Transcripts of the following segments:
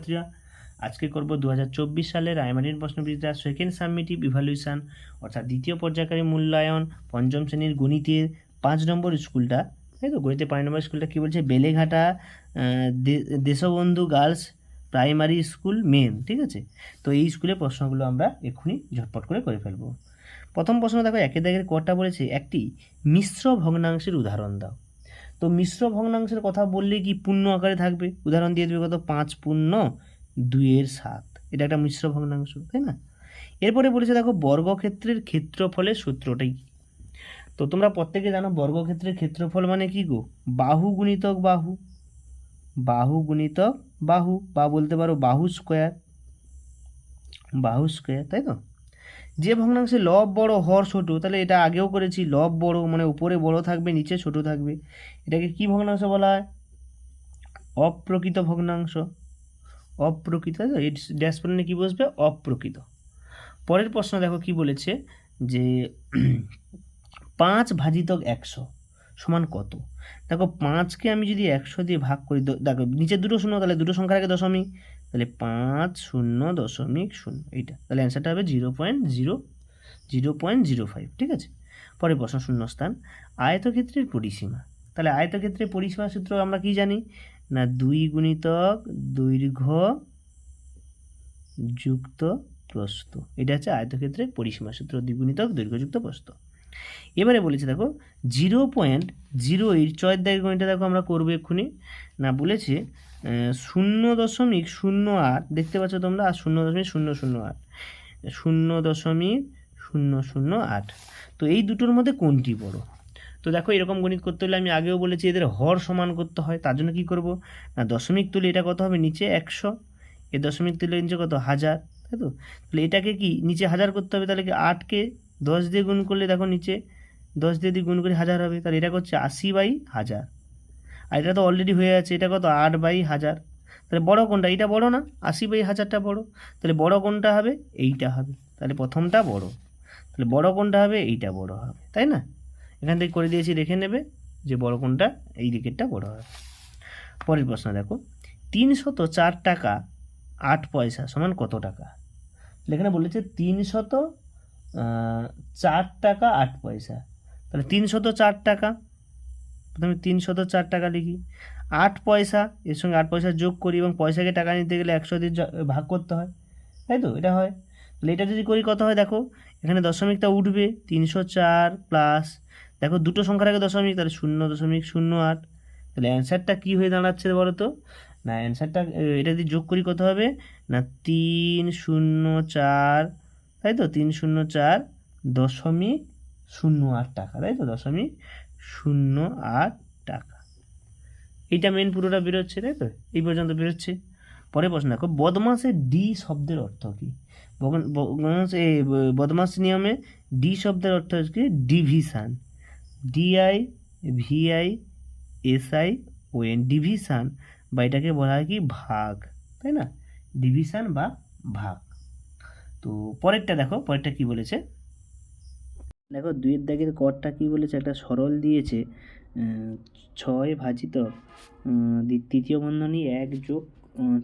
ছাত্রছাত্রীরা আজকে করব দু হাজার চব্বিশ সালের রায়মারিন প্রশ্নবিদ্যা সেকেন্ড সাবমিটিভ ইভ্যালুয়েশন অর্থাৎ দ্বিতীয় পর্যায়কারী মূল্যায়ন, পঞ্চম শ্রেণির গণিতের পাঁচ নম্বর স্কুলটা। তাই তো? গণিতের পাঁচ নম্বর স্কুলটা কী বলছে? Beleghata Deshbandhu girls primary school main ঠিক আছে? তো এই স্কুলের প্রশ্নগুলো আমরা এক্ষুনি ঝটপট করে করে ফেলব। প্রথম প্রশ্ন দেখো একে দাগের কটা বলেছে? একটি মিশ্র ভগ্নাংশের উদাহরণ দাও। তো মিশ্র ভগ্নাংশের কথা বললে কি পূর্ণ আকারে থাকবে? উদাহরণ দিয়ে দেবে কত? পাঁচ পূর্ণ দুইয়ের সাত। এটা একটা মিশ্র ভগ্নাংশ, তাই না? এরপরে বলেছে, দেখো, বর্গক্ষেত্রের ক্ষেত্রফলের সূত্রটাই কি? তো তোমরা প্রত্যেকে জানো বর্গক্ষেত্রের ক্ষেত্রফল মানে কি গো? বাহু গুণিতক বাহু। বাহু গুণিতক বাহু। বা বলতে পারো বাহু স্কোয়ার। বাহু স্কোয়ার, তাই তো? যে ভগ্নাংশে লব বড় হর ছোট, তাহলে এটা আগেও করেছি, লব বড় মানে উপরে বড় থাকবে, নিচে ছোট থাকবে। এটাকে কি ভগ্নাংশ বলা হয়? অপ্রকৃত ভগ্নাংশ। অপ্রকৃত তাই তো এই ড্যাশ পড়লে কী বসবে? অপ্রকৃত। পরের প্রশ্ন দেখো কি বলেছে যে পাঁচ ভাজিতক একশো সমান কত? দেখো পাঁচকে আমি যদি একশো দিয়ে ভাগ করি দেখো, নিচে দুটো শূন্য, তাহলে দুটো সংখ্যার আগে দশমিক। তাহলে পাঁচ শূন্য দশমিক শূন্য, এইটা। তাহলে অ্যান্সারটা হবে zero point zero zero point zero five ঠিক আছে? পরে প্রশ্ন শূন্যস্থান। আয়তক্ষেত্রের পরিসীমা। তাহলে আয়তক্ষেত্রের পরিসীমা সূত্র আমরা কি জানি? না, দুই গুণিতক দৈর্ঘ্য যুক্ত প্রস্থ। এটা হচ্ছে আয়তক্ষেত্রের পরিসীমা সূত্র দ্বিগুণিতক দৈর্ঘ্যযুক্ত প্রস্থ। এবারে বলেছে, দেখো জিরো পয়েন্ট জিরো এইট চয়ের দেখো আমরা করব এক্ষুনি। না, বলেছে শূন্য দশমিক শূন্য আট। দেখতে পাচ্ছ তোমরা? আর শূন্য দশমিক শূন্য শূন্য আট। শূন্য দশমিক শূন্য শূন্য আট। তো এই দুটোর মধ্যে কোনটি বড়? তো দেখো, এরকম গণিত করতে হলে আমি আগেও বলেছি, এদের হর সমান করতে হয়। তার জন্য কী করব? না, দশমিক তুলে এটা কত হবে? নিচে একশো। এ দশমিক তুলে নিচে কত? হাজার। তাই তো? তাহলে এটাকে কি? নিচে হাজার করতে হবে, তাহলে কি আটকে দশ দিয়ে গুণ করলে দেখো নিচে দশ দিয়ে দিয়ে গুণ করে হাজার হবে। তাহলে এটা হচ্ছে আশি বাই হাজার। আর এটা তো অলরেডি হয়ে আছে, এটা কত? আট বাই হাজার। তাহলে বড় কোনটা? এটা বড় না? আশি বাই হাজারটা বড়। তাহলে বড় কোনটা হবে? এইটা হবে। তাহলে প্রথমটা বড়। তাহলে বড় কোনটা হবে? এইটা বড় হবে। তাই না? এখান থেকে করে দিয়েছি, দেখে নেবে যে বড় কোনটা, এই দিকেরটা বড় হবে। পরের প্রশ্ন দেখো। তিনশত চার টাকা আট পয়সা সমান কত টাকা? এখানে বলেছে তিনশত চার টাকা আট পয়সা। তাহলে তিনশত চার টাকা প্রথমে তিনশত চার টাকা লিখি। আট পয়সা, এর সঙ্গে আট পয়সা যোগ করি এবং পয়সাকে টাকা নিতে গেলে একশো দিয়ে ভাগ করতে হয়। তাই তো? এটা হয়। তাহলে এটা যদি করি, কত হয় দেখো? এখানে দশমিকটা উঠবে, তিনশো চার প্লাস দেখো দুটো সংখ্যার আগে দশমিক, তাহলে শূন্য দশমিক শূন্য আট। তাহলে অ্যান্সারটা কী হয়ে দাঁড়াচ্ছে বলো তো? না অ্যান্সারটা এটা যদি যোগ করি, কত হবে? না, তিন শূন্য চার, তাই তো? তিন শূন্য চার দশমিক শূন্য আট টাকা, তাই তো? দশমিক শূন্য আট টাকা। এইটা মেন পুরোটা বেরোচ্ছে, তাই তো? এই পর্যন্ত বেরোচ্ছে। পরে প্রশ্ন দেখো বদমাসের ডি শব্দের অর্থ কী? বদমাস নিয়মে ডি শব্দের অর্থ হচ্ছে division DI VI SI N division বা এটাকে বলা হয় কি? ভাগ, তাই না? ডিভিশান বা ভাগ। তো পরেরটা দেখো, পরেরটা কি বলেছে? দেখো দুইয়ের দাগের করটা কি বলেছে? একটা সরল দিয়েছে ছয় ভাজিত তৃতীয় বন্ধনী এক যোগ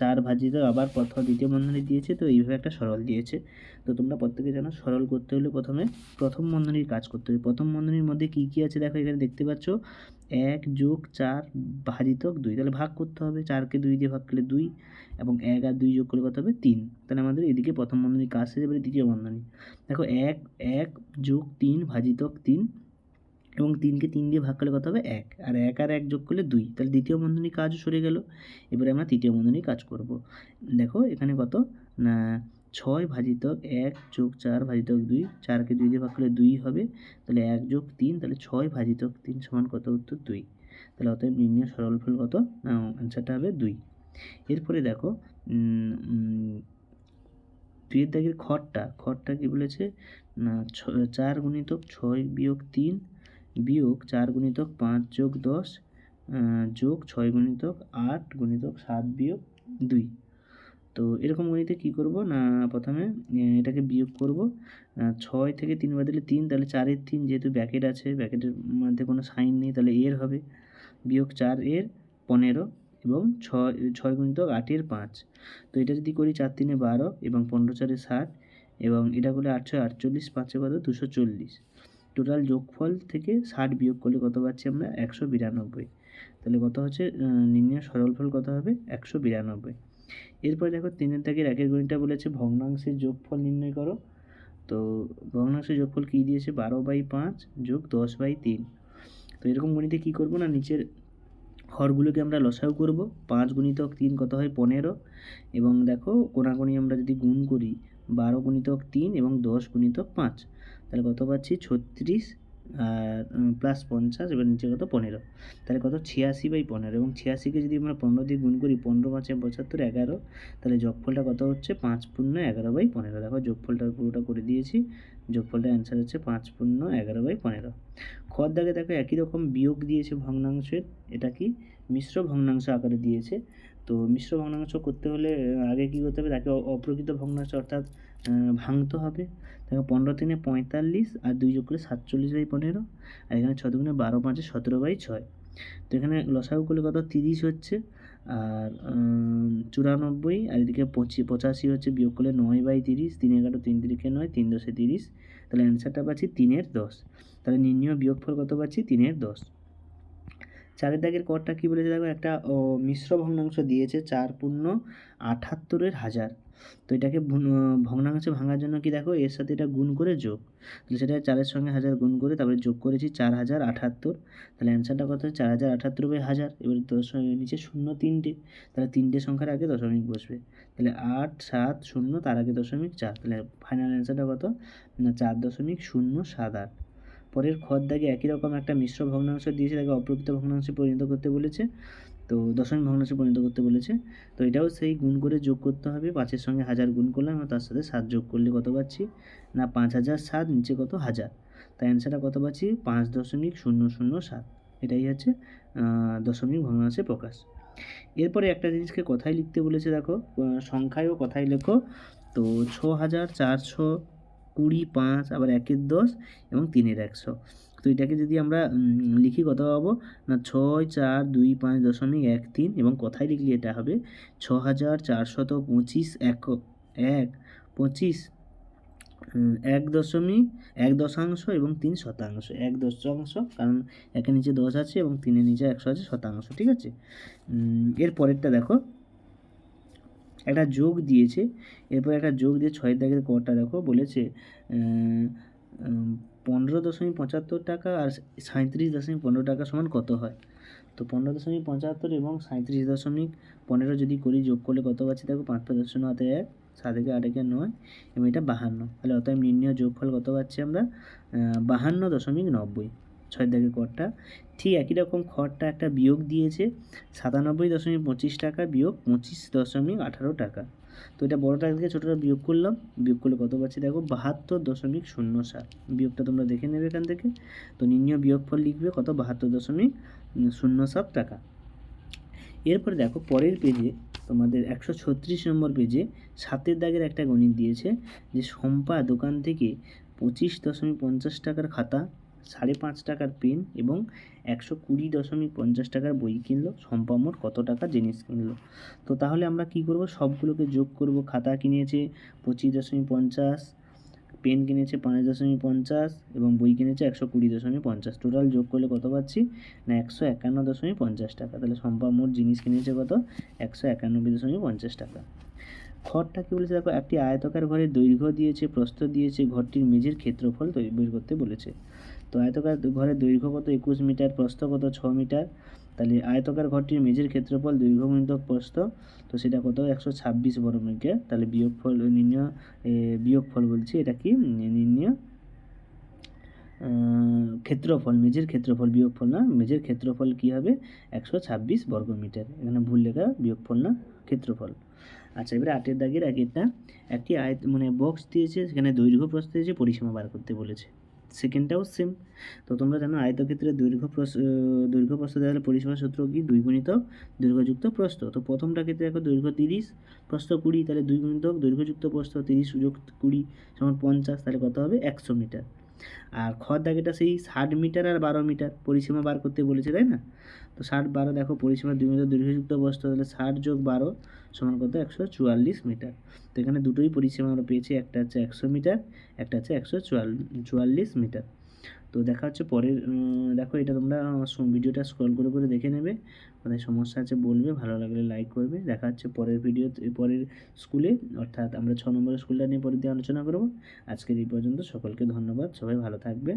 চার ভাজিত আবার প্রথম দ্বিতীয় বন্ধনী দিয়েছে, তো এইভাবে একটা সরল দিয়েছে। তো তোমরা প্রত্যেকে জানো, সরল করতে হলে প্রথমে প্রথম বন্ধনীর কাজ করতে হবে। প্রথম বন্ধনীর মধ্যে কী কী আছে দেখো, এখানে দেখতে পাচ্ছ। এক যোগ চার ভাজিতক দুই, তাহলে ভাগ করতে হবে। চারকে দুই দিয়ে ভাগ করলে দুই এবং এক আর দুই যোগ করলে কত হবে? তিন। তাহলে আমাদের এদিকে প্রথম বন্ধনীর কাজ শেষ, এবারে দ্বিতীয় বন্ধনী। দেখো, এক এক যোগ তিন ভাজিতক তিন এবং তিনকে তিন দিয়ে ভাগ করলে কত হবে? এক। আর এক আর এক যোগ করলে দুই। তাহলে দ্বিতীয় বন্ধনীর কাজও সরে গেল। এবারে আমরা তৃতীয় বন্ধনীর কাজ করব। দেখো, এখানে কত? না, ছয় ভাজিতক এক যোগ চার ভাজিতক দুই। চারকে দুই দিয়ে ভাগ করলে দুই হবে। তাহলে এক যোগ তিন, তাহলে ছয় ভাজিতক তিন সমান কত? উত্তর দুই। তাহলে অতএব নির্ণয় সরলফল কত? অ্যান্সারটা হবে দুই। এরপরে দেখো দুইয়ের দাগের খড়টা খড়টা কি বলেছে? না চার গুণিতক ছয় বিয়োগ তিন বিয়োগ চার গুণিতক পাঁচ যোগ দশ যোগ ছয় গুণিতক আট গুণিতক সাত বিয়োগ দুই। তো এরকম গণিতে কী করব? না, প্রথমে এটাকে বিয়োগ করব। ছয় থেকে তিন বাদ দিলে তিন, তাহলে চারের তিন যেহেতু ব্যাকেট আছে, ব্যাকেটের মধ্যে কোনো সাইন নেই, তাহলে এর হবে। বিয়োগ চার এর পনেরো এবং ছয় ছয় গুণিতক আটের পাঁচ। তো এটা যদি করি চার তিনে বারো এবং পনেরো চারে ষাট এবং এটা করলে আটশো আটচল্লিশ, পাঁচে কত দুশো চল্লিশ। টোটাল যোগফল থেকে ষাট বিয়োগ করলে কত পাচ্ছি আমরা? একশো বিরানব্বই। তাহলে কত হচ্ছে? নির্ণয় সরলফল কত হবে? একশো বিরানব্বই। এরপরে দেখো তিনের দাগের একের গণিতটা বলেছে, ভগ্নাংশের যোগফল নির্ণয় করো। তো ভগ্নাংশের যোগফল কী দিয়েছে? বারো বাই পাঁচ যোগ দশ বাই তিন। তো এরকম গণিতে কী করব না? নিচের হরগুলোকে আমরা লসাও করব। পাঁচ গুণিতক তিন কত হয়? পনেরো। এবং দেখো কোনাকুনি আমরা যদি গুণ করি, বারো গুণিতক তিন এবং দশ গুণিতক পাঁচ। তাহলে কত পাচ্ছি? ছত্রিশ আর প্লাস পঞ্চাশ এবার নিচে কত? পনেরো। তাহলে কত? ছিয়াশি বাই পনেরো এবং ছিয়াশিকে যদি আমরা পনেরো দিয়ে গুণ করি, পনেরো পাঁচে পঁচাত্তর, এগারো, তাহলে যোগফলটা কত হচ্ছে? পাঁচ পূর্ণ এগারো বাই পনেরো। দেখো, যোগফলটা পুরোটা করে দিয়েছি। যোগফলটা অ্যান্সার হচ্ছে পাঁচ পূর্ণ এগারো বাই পনেরো। খর দাগে দেখো একই রকম বিয়োগ দিয়েছে ভগ্নাংশের। এটা কি? মিশ্র ভগ্নাংশ আকারে দিয়েছে। তো মিশ্র ভগ্নাংশ করতে হলে আগে কী করতে হবে? তাকে অপ্রকৃত ভগ্নাংশ অর্থাৎ ভাঙতে হবে। দেখো পনেরো তিনে পঁয়তাল্লিশ আর দুই যোগ করে সাতচল্লিশ বাই পনেরো, আর এখানে ছ দুগুণে বারো পাঁচে সতেরো বাই ছয়। তো এখানে লসাগু করলে কত? তিরিশ হচ্ছে, আর চুরানব্বই, আর এদিকে পঁচি পঁচাশি হচ্ছে, বিয়োগ করলে নয় বাই তিরিশ, তিন এগারো তিন তিরিখে নয়, তিন দশে তিরিশ। তাহলে অ্যান্সারটা পাচ্ছি তিনের দশ। তাহলে নির্ণয় বিয়োগফল কত পাচ্ছি? তিনের দশ। চারের দাগের করটা কী বলেছে দেখো? একটা মিশ্র ভগ্নাংশ দিয়েছে চার পূর্ণ আঠাত্তরের হাজার। তো এটাকে ভগ্নাংশে ভাঙার জন্য কি দেখো? এর সাথে এটা গুণ করে যোগ। তাহলে সেটা চারের সঙ্গে হাজার গুণ করে তারপরে যোগ করেছি চার হাজার আঠাত্তর। তাহলে অ্যান্সারটা কত? চার হাজার আঠাত্তর বাই হাজার। এবার দশ নিচে শূন্য তিনটে। তাহলে তিনটে সংখ্যার আগে দশমিক বসবে। তাহলে আট, সাত, শূন্য, তার আগে দশমিক চার। তাহলে ফাইনাল অ্যান্সারটা কত? না, চার দশমিক শূন্য সাত আট। পরের খর দাগে একই রকম একটা মিশ্র ভগ্নাংশ দিয়েছে, তাকে অপ্রকৃত ভগ্নাংশে পরিণত করতে বলেছে। তো দশমিক ভগ্নাংশে পরিণত করতে বলেছে। তো এটাও সেই গুণ করে যোগ করতে হবে, পাঁচের সঙ্গে হাজার গুণ করলাম এবং তার সাথে সাত যোগ করলে কত পাচ্ছি? না, পাঁচ হাজার সাত, নিচে কত হাজার? তাই অ্যান্সারটা কত পাচ্ছি? পাঁচ দশমিক শূন্য শূন্য সাত। এটাই হচ্ছে দশমিক ভগ্নাংশের প্রকাশ। এরপরে একটা জিনিসকে কথায় লিখতে বলেছে, দেখো সংখ্যায়ও কথায় লেখো। তো ছ হাজার চারশো কুড়ি, পাঁচ, আবার একের দশ এবং তিনের একশো। তো এটাকে যদি আমরা লিখি কত পাবো? না, ছয়, চার, দুই, পাঁচ, দশমিক এক, তিন এবং কথায় লিখলে এটা হবে? ছ হাজার চারশত পঁচিশ, এক এক, পঁচিশ এক দশমিক, এক দশাংশ এবং তিন শতাংশ। এক দশাংশ, কারণ একের নিচে দশ আছে এবং তিনের নিচে একশো আছে শতাংশ, ঠিক আছে? এর পরেরটা দেখো। একটা যোগ দিয়েছে, এরপর একটা যোগ দিয়ে ছয়ের দাগের করটা দেখো বলেছে পনেরো দশমিক পঁচাত্তর টাকা আর সাঁত্রিশ দশমিক পনেরো টাকা সমান কত হয়? তো পনেরো দশমিক পঁচাত্তর এবং সাঁত্রিশ দশমিক পনেরো যদি করি, যোগ করলে কত পাচ্ছি? দেখো পাঁচ পাঁচ দশ হাতে এক, সাত একে আট একে নয়, এবং এটা বাহান্ন। তাহলে অতএব নির্ণয় যোগফল কত পাচ্ছি আমরা? বাহান্ন দশমিক নব্বই। ছয়ের দাগের করটা ঠিক একই রকম খড়টা একটা বিয়োগ দিয়েছে, সাতানব্বই দশমিক পঁচিশ টাকা বিয়োগ পঁচিশ দশমিক আঠারো টাকা। তো এটা বড়টা থেকে ছোটোটা বিয়োগ করলাম, বিয়োগ করলে কত পাচ্ছি দেখো? বাহাত্তর দশমিক শূন্য সাত। বিয়োগটা তোমরা দেখে নেবে এখান থেকে। তো নির্ণয় বিয়োগফল লিখবে কত? বাহাত্তর দশমিক শূন্য সাত টাকা। এরপরে দেখো, পরের পেজে তোমাদের একশো ছত্রিশ নম্বর পেজে সাতের দাগের একটা গণিত দিয়েছে যে, শম্পা দোকান থেকে পঁচিশ দশমিক পঞ্চাশ টাকার খাতা সাড়ে পাঁচ টাকার পেন এবং একশো কুড়ি দশমিক পঞ্চাশ টাকার বই কিনলো। শম্পা মোট কত টাকা জিনিস কিনলো। তো তাহলে আমরা কি করব? সবগুলোকে যোগ করব। খাতা কিনেছে পঁচিশ দশমিক পঞ্চাশ, পেন কিনেছে পাঁচ দশমিক পঞ্চাশ এবং বই কিনেছে একশো কুড়ি দশমিক পঞ্চাশ। টোটাল যোগ করলে কত পাচ্ছি? না, একশো একান্ন দশমিক পঞ্চাশ টাকা। তাহলে সম্পা মোট জিনিস কিনেছে কত? একশো একানব্বই দশমিক পঞ্চাশ টাকা। ঘরটা কী বলেছে? দেখো, একটি আয়তকার ঘরের দৈর্ঘ্য দিয়েছে, প্রস্থ দিয়েছে, ঘরটির মেঝের ক্ষেত্রফল তৈরি বের করতে বলেছে। তো আয়তকার ঘরের দৈর্ঘ্য কত একুশ মিটার প্রস্থ কত ছ মিটার, তাহলে আয়তকার ঘরটির মেঝের ক্ষেত্রফল দৈর্ঘ্য গুণিত প্রস্থ, তো সেটা কত? একশো ছাব্বিশ বর্গ মিটার তাহলে বিয়োগফল নির্ণয় বিয়োগফল বলছি, এটা কি? নির্ণয় ক্ষেত্রফল, মেঝের ক্ষেত্রফল বিয়োগফল না? মেঝের ক্ষেত্রফল কী হবে? একশো ছাব্বিশ বর্গ মিটার এখানে ভুল লেখা, বিয়োগফল না, ক্ষেত্রফল। আচ্ছা এবারে আটের দাগের আগেরটা একটি আয়ত মানে বক্স দিয়েছে, সেখানে দৈর্ঘ্য প্রস্থ দিয়েছে, পরিসীমা বার করতে বলেছে। সেকেন্ডটাও সেম তো তোমরা জানো আয়তক্ষেত্রে দৈর্ঘ্য দৈর্ঘ্য প্রস্থ দেওয়া হলে পরিসীমা সূত্র কি? দুই গুণিতক দৈর্ঘ্যযুক্ত প্রস্থ। তো প্রথমটা ক্ষেত্রে দেখো দৈর্ঘ্য তিরিশ, প্রস্থ কুড়ি, তাহলে দুই গুণিতক দৈর্ঘ্যযুক্ত প্রস্থ তিরিশ যোগ কুড়ি সমান পঞ্চাশ, তাহলে কত হবে? একশো মিটার। আর খর দাগেটা সেই ষাট মিটার আর বারো মিটার পরিসীমা বার করতে বলেছে, তাই না? তো ষাট বারো দেখো, পরিসীমা দুই মিটার দীর্ঘযুক্ত বস্তু তাহলে ষাট যোগ বারো সমান কত? একশো চুয়াল্লিশ মিটার। তো এখানে দুটোই পরিসীমা আমরা পেয়েছি, একটা হচ্ছে একশো মিটার, একটা হচ্ছে একশো চুয়াল্লিশ মিটার। তো দেখা হচ্ছে পরের দেখো এটা তোমরা ভিডিওটা স্ক্রল করে করে দেখে নেবে। মানে সমস্যা আছে বলবে, ভালো লাগলে লাইক করবে। দেখা হচ্ছে পরের ভিডিও পরের স্কুলে অর্থাৎ আমরা ছ নম্বরের স্কুলটা নিয়ে পরের দিয়ে আলোচনা করব। আজকের এই পর্যন্ত, সকলকে ধন্যবাদ। সবাই ভালো থাকবে।